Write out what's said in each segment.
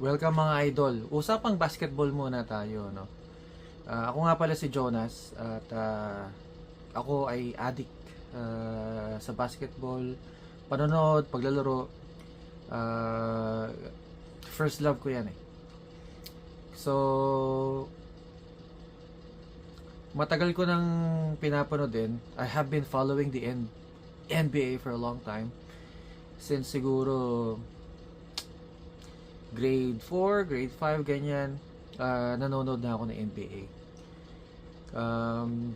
Welcome mga idol. Usapang basketball muna tayo, no? Ah, ako nga pala si Jonas at ah, ako ay addict ah, sa basketball, panonood, paglalaro. Ah, first love ko 'yan eh. So matagal ko nang pinapanood din. I have been following the NBA for a long time. Since siguro grade 4, grade 5, ganyan, ah, nanonood na ako ng NBA. Um,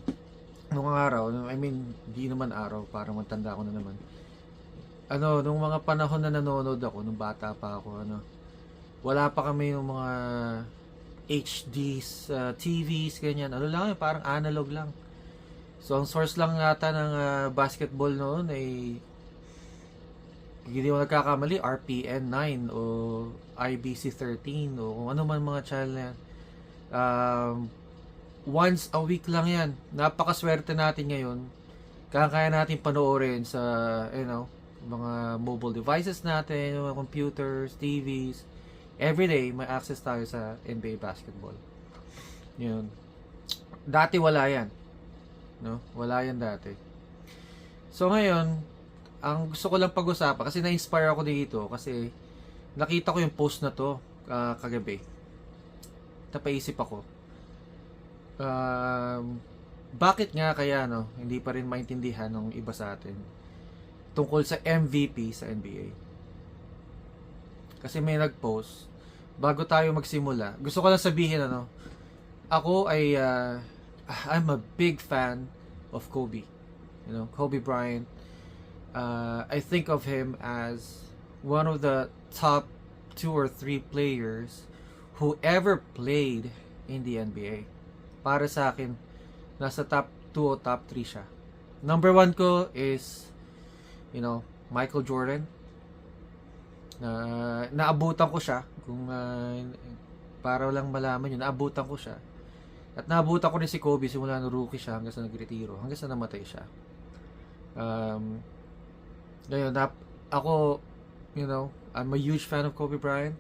nung araw, I mean, di naman araw, para matanda ako na naman. Ano, nung mga panahon na nanonood ako, nung bata pa ako, ano, wala pa kami yung mga HDs, ah, TVs, ganyan. Ano lang yun, parang analog lang. So, ang source lang yata ng ah, basketball noon ay hindi mo nagkakamali, RPN 9 o IBC 13 o kung ano man mga channel na yan. Um, once a week lang yan. Napakaswerte natin ngayon. Kaya-kaya natin panoorin sa, you know, mga mobile devices natin, mga computers, TVs. Every day, may access tayo sa NBA basketball. Yun. Dati wala yan. No? Wala yan dati. So ngayon, ang gusto ko lang pag-usapan kasi na-inspire ako dito kasi nakita ko yung post na to ah, kagabi. Napaisip ako. Um, bakit nga kaya no, hindi pa rin maintindihan ng iba sa atin tungkol sa MVP sa NBA. Kasi may nag-post bago tayo magsimula. Gusto ko lang sabihin ano, ako ay ah, I'm a big fan of Kobe. You know, Kobe Bryant uh, I think of him as one of the top two or three players who ever played in the NBA. Para sa akin, nasa top 2 o top 3 siya. Number 1 ko is, you know, Michael Jordan. Na naabutan ko siya kung uh, para lang malaman yun, naabutan ko siya. At naabutan ko rin si Kobe simula nung rookie siya hanggang sa nagretiro, hanggang sa namatay siya. Um, ngayon, nap, ako, you know, I'm a huge fan of Kobe Bryant.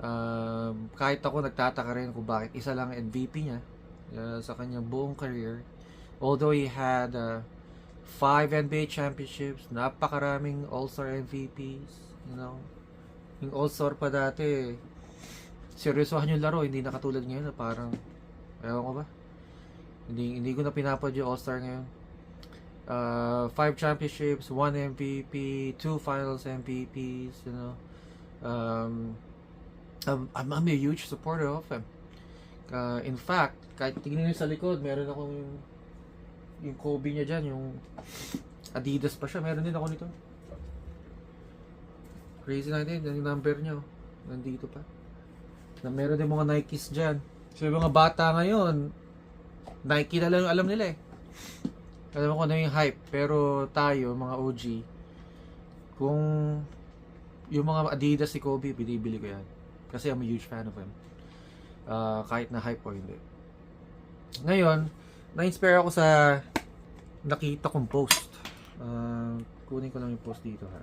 Um, kahit ako nagtataka rin kung bakit isa lang ang MVP niya uh, sa kanyang buong career. Although he had uh, five NBA championships, napakaraming All-Star MVPs, you know. Yung All-Star pa dati, seryosohan yung laro, hindi na ngayon na parang, ewan ko ba? Hindi, hindi ko na pinapad yung All-Star ngayon uh, five championships, one MVP, two finals MVPs, you know. Um, I'm, I'm, a huge supporter of him. Uh, in fact, kahit tingnan niyo sa likod, meron akong yung, yung Kobe niya dyan, yung Adidas pa siya, meron din ako nito. Crazy na din, yung number niya, nandito pa. Na meron din mga Nikes dyan. So yung mga bata ngayon, Nike na lang alam nila eh. Alam ko na yung hype, pero tayo, mga OG, kung yung mga Adidas si Kobe, binibili ko yan. Kasi I'm a huge fan of him. Ah, kahit na hype o hindi. Ngayon, na-inspire ako sa nakita kong post. Ah, kunin ko lang yung post dito ha.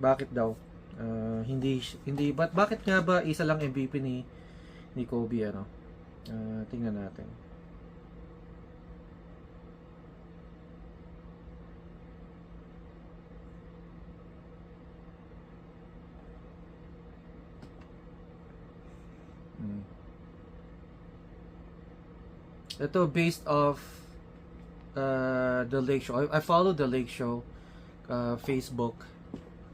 Bakit daw? Ah, hindi hindi but bakit nga ba isa lang MVP ni ni Kobe ano? Ah, tingnan natin. Ito based off uh, the Lake Show. I, I follow the Lake Show uh, Facebook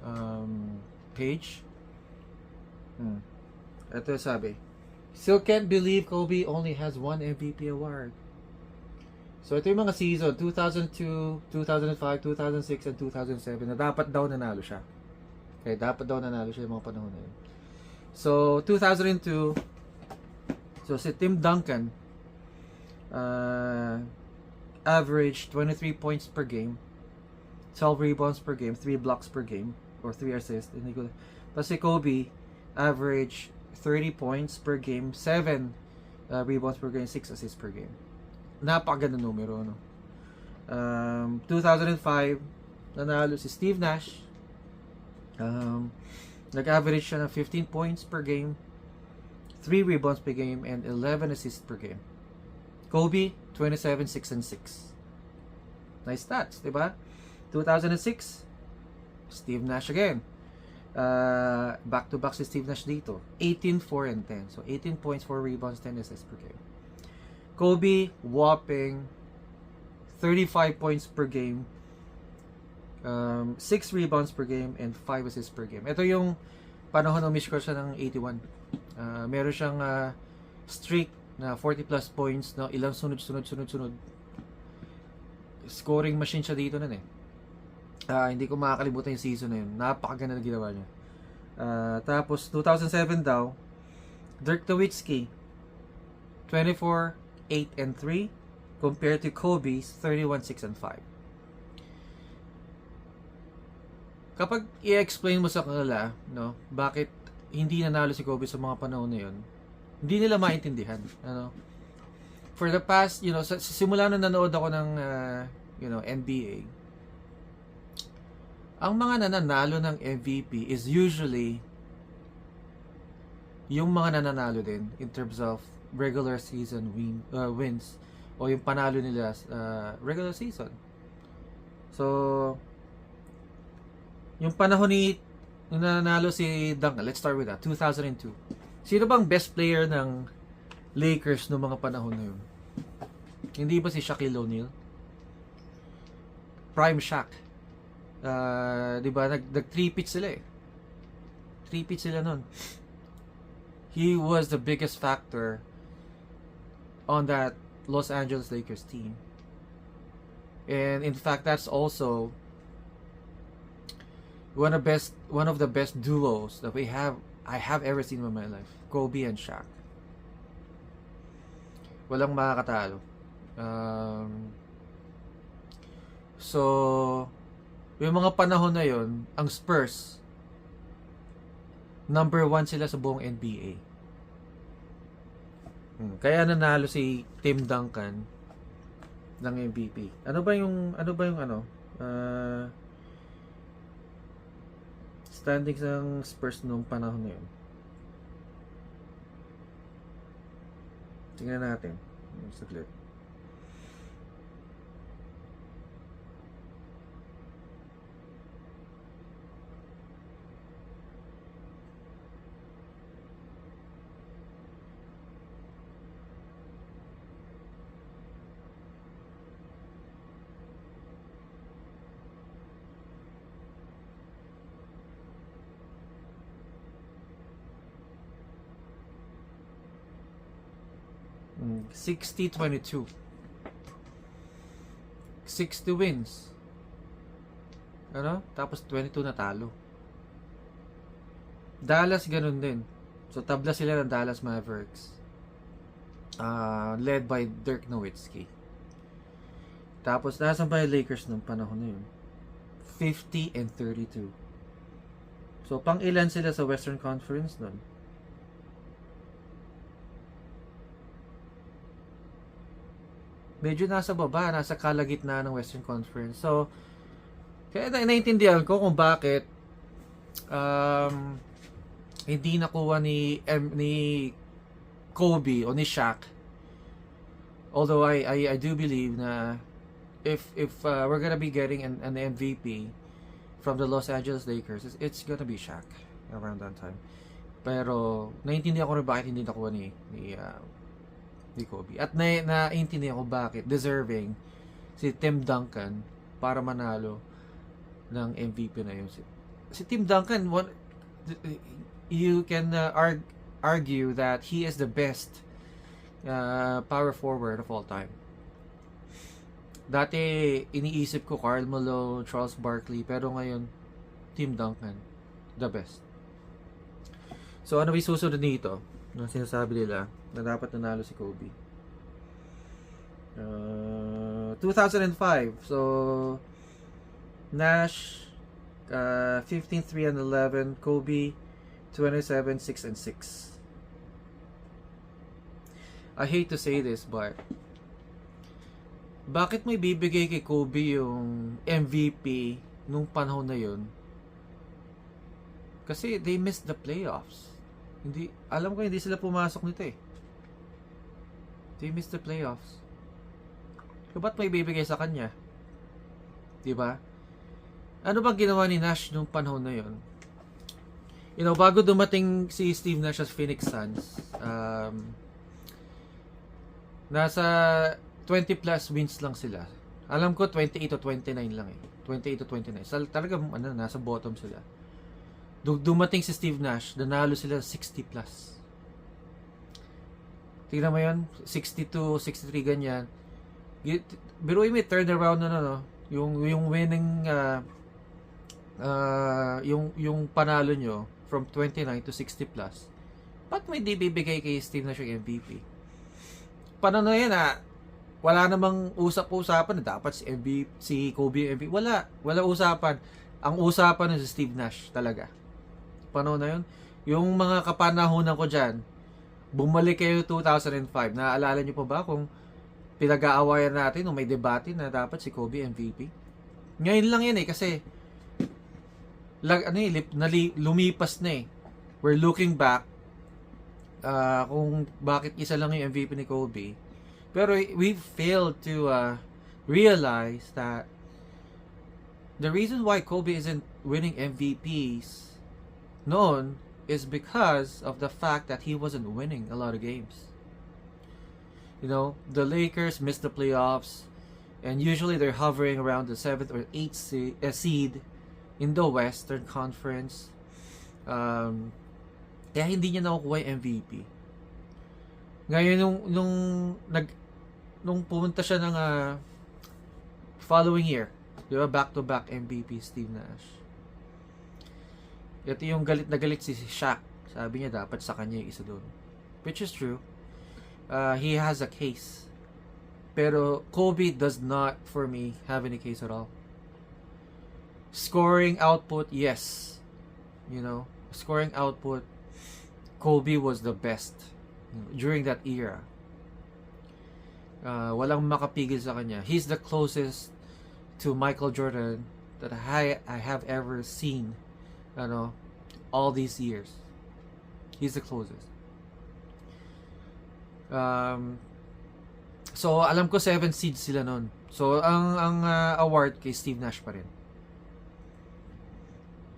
um, page. Hmm. Ito sabi. Still can't believe Kobe only has one MVP award. So ito yung mga season 2002, 2005, 2006, and 2007 na dapat daw nanalo siya. Okay, dapat daw nanalo siya yung mga panahon na yun. So 2002, So si Tim Duncan uh, averaged 23 points per game, 12 rebounds per game, 3 blocks per game, or 3 assists. Hindi ko. Tapos si Kobe averaged 30 points per game, 7 uh, rebounds per game, 6 assists per game. Napakaganda numero, no? Um, 2005, nanalo si Steve Nash. Um, Nag-average siya ng 15 points per game, 3 rebounds per game, and 11 assists per game. Kobe, 27, 6, and 6. Nice stats, di ba? 2006, Steve Nash again. Uh, back-to-back si Steve Nash dito. 18, 4, and 10. So, 18 points, 4 rebounds, 10 assists per game. Kobe, whopping 35 points per game, um, 6 rebounds per game, and 5 assists per game. Ito yung panahon na umiscore siya ng 81. Uh, meron siyang uh, streak na 40 plus points na ilang sunod-sunod sunod-sunod. Scoring machine siya dito nun eh. Ah, hindi ko makakalimutan yung season na yun. Napakaganda na ginawa niya. Ah, tapos 2007 daw, Dirk Nowitzki 24 8 and 3 compared to Kobe's 31 6 and 5. Kapag i-explain mo sa kanila, no, bakit hindi nanalo si Kobe sa mga panahon na yun, hindi nila maintindihan, ano. For the past, you know, sa, simula nung nanood ako ng ah, you know, NBA, ang mga nananalo ng MVP is usually yung mga nananalo din in terms of regular season win, uh, wins o yung panalo nila sa regular season. So, yung panahon ni nung nanalo si Duncan, let's start with that, 2002. Sino bang best player ng Lakers noong mga panahon na yun? Hindi ba si Shaquille O'Neal? Prime Shaq. Uh, 'di ba nag nag pitch sila eh. Three pitch sila noon. He was the biggest factor on that Los Angeles Lakers team. And in fact that's also one of best one of the best duos that we have I have ever seen in my life. Kobe and Shaq. Walang makakatalo. Um, so, yung mga panahon na yon, ang Spurs, number one sila sa buong NBA. Hmm, Kaya nanalo si Tim Duncan ng MVP. Ano ba yung ano ba yung ano? Uh, standings ng Spurs nung panahon na yun. Tingnan natin. Saglit. 60-22. 60 wins. Ano? Tapos 22 natalo. Dallas ganun din. So tabla sila ng Dallas Mavericks. Ah, led by Dirk Nowitzki. Tapos nasan pa yung Lakers nung panahon na yun? 50 and 32. So pang ilan sila sa Western Conference nun? Medyo nasa baba, nasa kalagitnaan ng Western Conference. So, kaya na naintindihan ko kung bakit um, hindi nakuha ni M, ni Kobe o ni Shaq. Although I I, I do believe na if if uh, we're gonna be getting an, an MVP from the Los Angeles Lakers, it's, it's gonna be Shaq around that time. Pero naintindihan ko rin bakit hindi nakuha ni ni uh, ni Kobe. At na naiintindihan ko bakit deserving si Tim Duncan para manalo ng MVP na yun. Si, si Tim Duncan, one, you can uh, arg, argue that he is the best uh, power forward of all time. Dati, iniisip ko Carl Malone, Charles Barkley, pero ngayon, Tim Duncan, the best. So, ano ba susunod nito? Ang sinasabi nila na dapat nanalo si Kobe. Uh, 2005. So, Nash, uh, 15, 3, and 11. Kobe, 27, 6, and 6. I hate to say this, but bakit may bibigay kay Kobe yung MVP nung panahon na yun? Kasi they missed the playoffs. Hindi, alam ko hindi sila pumasok nito eh. They missed the playoffs. So, ba't may bibigay sa kanya? 'Di ba? Ano bang ginawa ni Nash nung panahon na yon? You know, bago dumating si Steve Nash sa Phoenix Suns, um, nasa 20 plus wins lang sila. Alam ko 28 to 29 lang eh. 28 to 29. Sa, talaga ano, nasa bottom sila. Du- dumating si Steve Nash, nanalo sila 60 plus. Tingnan mo yun, 62, 63 ganyan. Biruin mo, turn around na no, yung yung winning uh, uh, yung yung panalo nyo from 29 to 60 plus. Ba't may di bibigay kay Steve Nash yung MVP? Paano na yan ah? Wala namang usap-usapan na dapat si MVP, si Kobe MVP. Wala. Wala usapan. Ang usapan is si Steve Nash talaga. Panahon na yun. Yung mga kapanahonan ko dyan, bumalik kayo 2005. Naaalala nyo pa ba kung pinag-aawayan natin nung may debate na dapat si Kobe MVP? Ngayon lang yan eh kasi lag, ano eh, lip, nali, lumipas na eh. We're looking back uh, kung bakit isa lang yung MVP ni Kobe. Pero we failed to uh, realize that the reason why Kobe isn't winning MVPs noon is because of the fact that he wasn't winning a lot of games. You know, the Lakers missed the playoffs, and usually they're hovering around the seventh or eighth se- uh, seed in the Western Conference. Um, kaya hindi niya nakukuha yung MVP. Ngayon, nung, nung, nag, nung pumunta siya ng ah, following year, di ba, back-to-back MVP Steve Nash. Ito yung galit na galit si Shaq. Sabi niya dapat sa kanya yung isa doon. Which is true. Uh, he has a case. Pero Kobe does not, for me, have any case at all. Scoring output, yes. You know, scoring output, Kobe was the best during that era. Uh, walang makapigil sa kanya. He's the closest to Michael Jordan that I, I have ever seen ano, all these years. He's the closest. Um, so, alam ko 7 seeds sila nun. So, ang ang uh, award kay Steve Nash pa rin.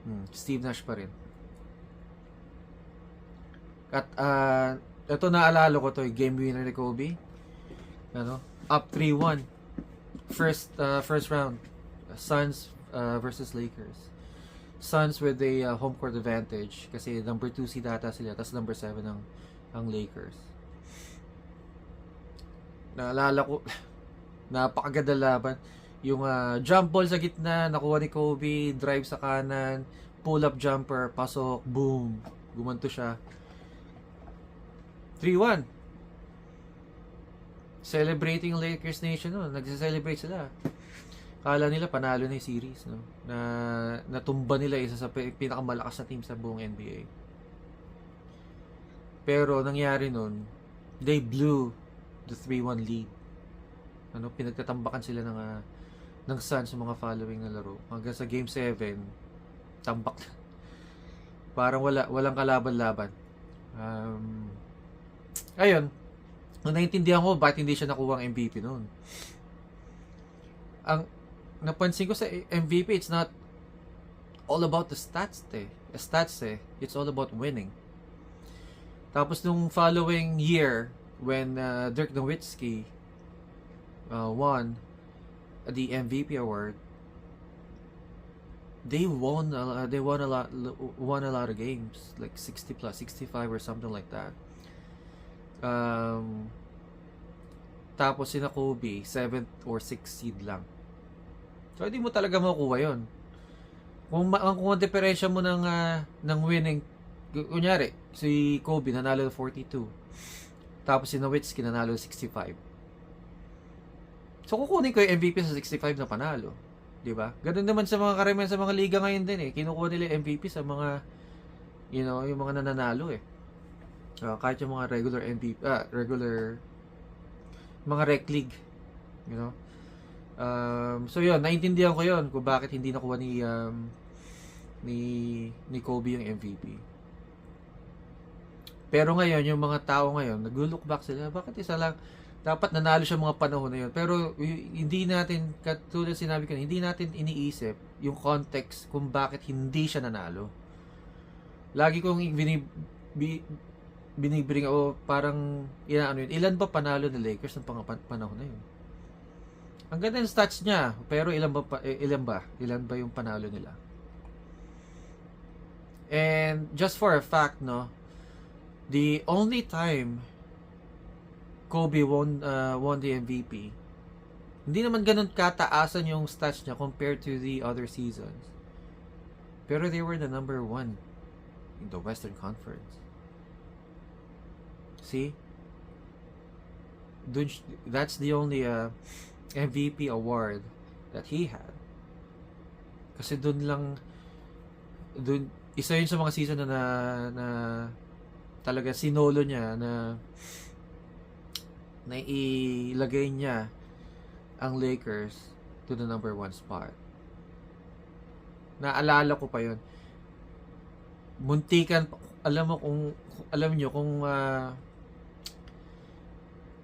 Hmm, Steve Nash pa rin. At uh, ito naalala ko to, game winner ni Kobe. Ano? Up 3-1. First uh, first round. Suns uh, versus Lakers. Suns with a uh, home court advantage kasi number 2 si data sila tapos number 7 ang ang Lakers. Naalala ko napakaganda laban. Yung uh, jump ball sa gitna, nakuha ni Kobe, drive sa kanan, pull up jumper, pasok, boom. Gumanto siya. 3-1. Celebrating Lakers Nation no, nagse-celebrate sila. Kala nila panalo na yung series no. Na natumba nila isa sa pi- pinakamalakas na team sa buong NBA. Pero nangyari nun, they blew the 3-1 lead. Ano, pinagtatambakan sila ng ah, ng Suns sa mga following na laro. Hanggang sa game 7, tambak. Parang wala walang kalaban-laban. Um, ayun, nung naintindihan ko bakit hindi siya nakuha ang MVP noon. Ang napansin ko sa MVP, it's not all about the stats eh. The stats eh. It's all about winning. Tapos nung following year, when uh, Dirk Nowitzki uh, won the MVP award, they won a, they won a lot won a lot of games like 60 plus 65 or something like that um tapos si Kobe 7th or 6th seed lang so hindi mo talaga makukuha yon kung kung ang diferensya mo ng ah, ng winning kunyari si Kobe nanalo ng 42 tapos si Nowitzki nanalo ng 65 so kukunin ko yung MVP sa 65 na panalo Di ba? Ganun naman sa mga karamihan sa mga liga ngayon din eh. Kinukuha nila yung MVP sa mga you know, yung mga nananalo eh. Ah, kahit yung mga regular MVP, ah, regular mga rec league, you know. Um, so yun, naintindihan ko yun kung bakit hindi nakuha ni um, ni ni Kobe yung MVP. Pero ngayon, yung mga tao ngayon, nag-look back sila, bakit isa lang, dapat nanalo siya mga panahon na yun. Pero hindi natin, katulad sinabi ko, hindi natin iniisip yung context kung bakit hindi siya nanalo. Lagi kong binib, bi, binibring o parang inaano yun, ilan ba panalo ni Lakers ng panahon na yun? Ang ganda ng stats niya, pero ilan ba, eh, ilan ba? Ilan ba yung panalo nila? And just for a fact, no, the only time Kobe won uh, won the MVP, hindi naman ganun kataasan yung stats niya compared to the other seasons. Pero they were the number one in the Western Conference. See? That's the only uh, MVP award that he had. Kasi dun lang, dun, isa yun sa mga season na, na, na talaga sinolo niya na na ilagay niya ang Lakers to the number one spot. Naalala ko pa yun. Muntikan, alam mo kung, alam nyo kung, ah,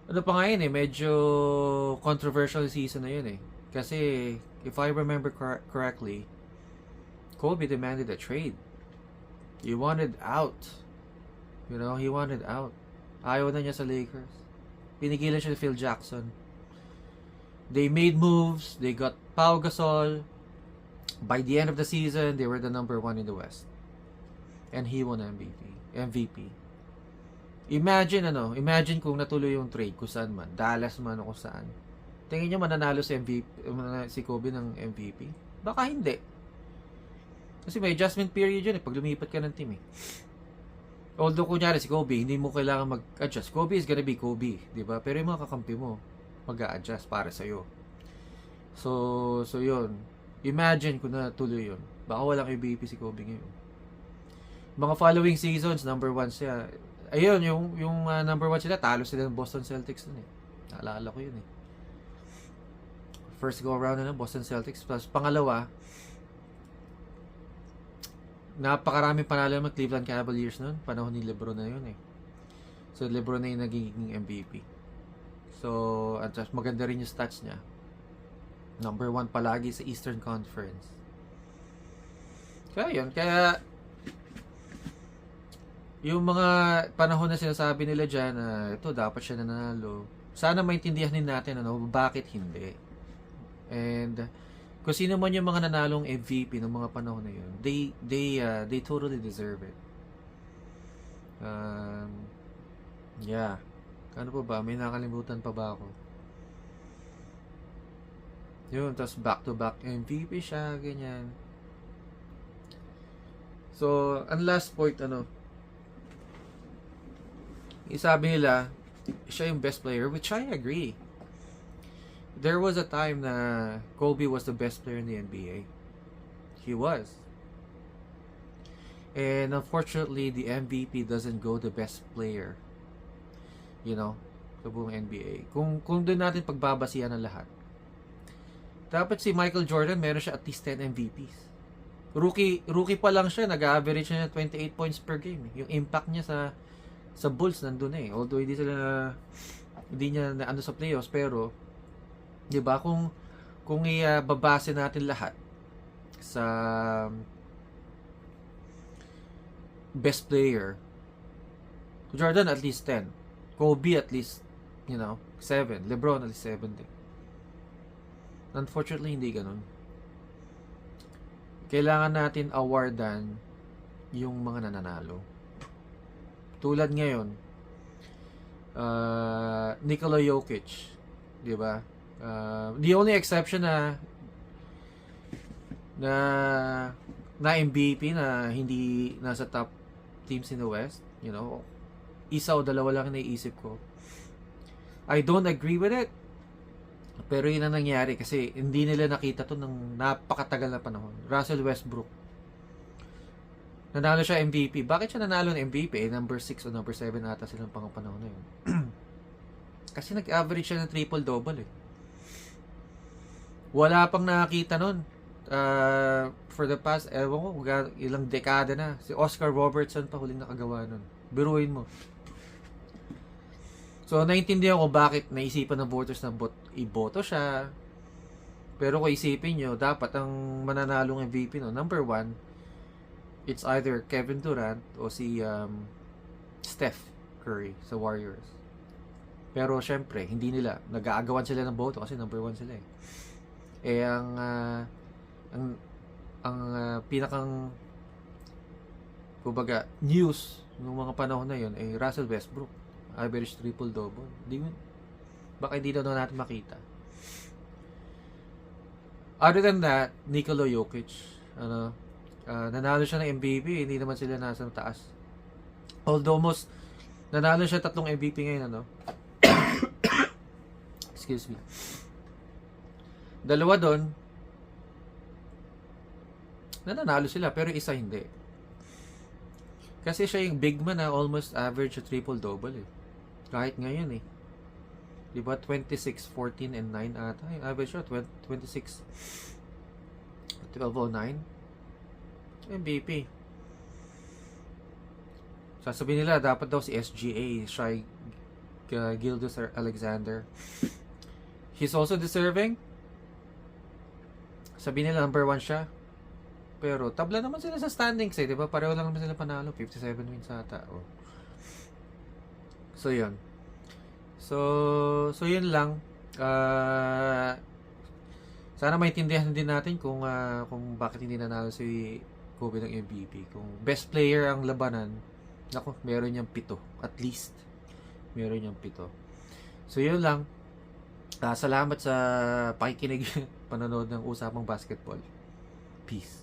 ano pa nga yun eh, medyo controversial season na yun eh. Kasi, if I remember cor- correctly, Kobe demanded a trade. He wanted out. You know, he wanted out. Ayaw na niya sa Lakers. Pinigilan siya ni Phil Jackson. They made moves. They got Pau Gasol. By the end of the season, they were the number one in the West. And he won MVP. MVP. Imagine ano, imagine kung natuloy yung trade kung saan man, Dallas man o kung saan. Tingin niyo mananalo si MVP, si Kobe ng MVP? Baka hindi. Kasi may adjustment period yun eh, pag lumipat ka ng team eh. Although kunyari si Kobe, hindi mo kailangan mag-adjust. Kobe is gonna be Kobe, di ba? Pero yung mga kakampi mo, mag adjust para sa'yo. So, so yun. Imagine kung natuloy yun. Baka walang MVP si Kobe ngayon. Mga following seasons, number one siya. Ayun, yung, yung uh, number one sila, talo sila ng Boston Celtics nun eh. Naalala ko yun eh. First go around na ng Boston Celtics. Plus, pangalawa, napakaraming panalo ng Cleveland Cavaliers noon. Panahon ni LeBron na yun eh. So, LeBron na yung nagiging MVP. So, at maganda rin yung stats niya. Number one palagi sa Eastern Conference. Kaya yun, kaya yung mga panahon na sinasabi nila dyan na ito dapat siya nanalo. Sana maintindihan din natin ano, bakit hindi. And kung sino man yung mga nanalong MVP ng mga panahon na yun, they they uh, they totally deserve it. Um, yeah. Ano pa ba? May nakalimutan pa ba ako? Yun, tapos back-to-back MVP siya, ganyan. So, ang last point, ano, isabi nila, siya yung best player, which I agree. There was a time na Kobe was the best player in the NBA. He was. And unfortunately, the MVP doesn't go the best player. You know, sa buong NBA. Kung, kung doon natin pagbabasihan ang lahat. Dapat si Michael Jordan, meron siya at least 10 MVPs. Rookie, rookie pa lang siya, nag-average siya ng 28 points per game. Yung impact niya sa sa Bulls nandun eh. Although hindi sila na, hindi niya na ano sa playoffs, pero 'di ba kung kung ibabase natin lahat sa best player Jordan at least 10 Kobe at least you know 7 LeBron at least 7 din. Unfortunately hindi ganun. Kailangan natin awardan yung mga nananalo tulad ngayon uh, Nikola Jokic di ba Uh, the only exception na na na MVP na hindi nasa top teams in the West, you know, isa o dalawa lang naiisip ko. I don't agree with it. Pero yun ang nangyari kasi hindi nila nakita to ng napakatagal na panahon. Russell Westbrook. Nanalo siya MVP. Bakit siya nanalo ng MVP? Eh, number 6 o number 7 ata silang pang panahon na yun. kasi nag-average siya ng triple-double eh. Wala pang nakakita nun uh, for the past, ewan ko, ilang dekada na, si Oscar Robertson pa huling nakagawa nun. Biruin mo. So, naintindihan ko bakit naisipan ng voters na bot, iboto siya. Pero kung isipin nyo, dapat ang mananalong MVP no, number one, it's either Kevin Durant o si um, Steph Curry sa Warriors. Pero syempre, hindi nila. Nag-aagawan sila ng boto kasi number one sila eh. Eh, ang, ah, ang, ang ah, pinakang, kumbaga, news ng mga panahon na yun ay Russell Westbrook. Average triple-double. Di mo, baka hindi daw na natin makita. Other than that, Nikola Jokic, ano, ah, nanalo siya ng MVP, hindi naman sila nasa taas. Although most, nanalo siya tatlong MVP ngayon, ano. Excuse me. Dalawa doon, nananalo sila, pero isa hindi. Kasi siya yung big man na almost average a triple-double eh. Kahit ngayon eh. Di ba 26, 14, and 9 ata. Yung average siya, 20 26, 1209. MVP. Sasabihin nila, dapat daw si SGA, Shai uh, Gildas Alexander. He's also deserving. Sabihin nila, number one siya. Pero, tabla naman sila sa standings eh, di ba? Pareho lang naman sila panalo. 57 wins ata. Oh. So, yun. So, so yun lang. Ah, sana maintindihan din natin kung ah, kung bakit hindi nanalo si Kobe ng MVP. Kung best player ang labanan, nako, meron niyang pito. At least, meron niyang pito. So, yun lang. Ah, salamat sa pakikinig, panonood ng usapang basketball. Peace.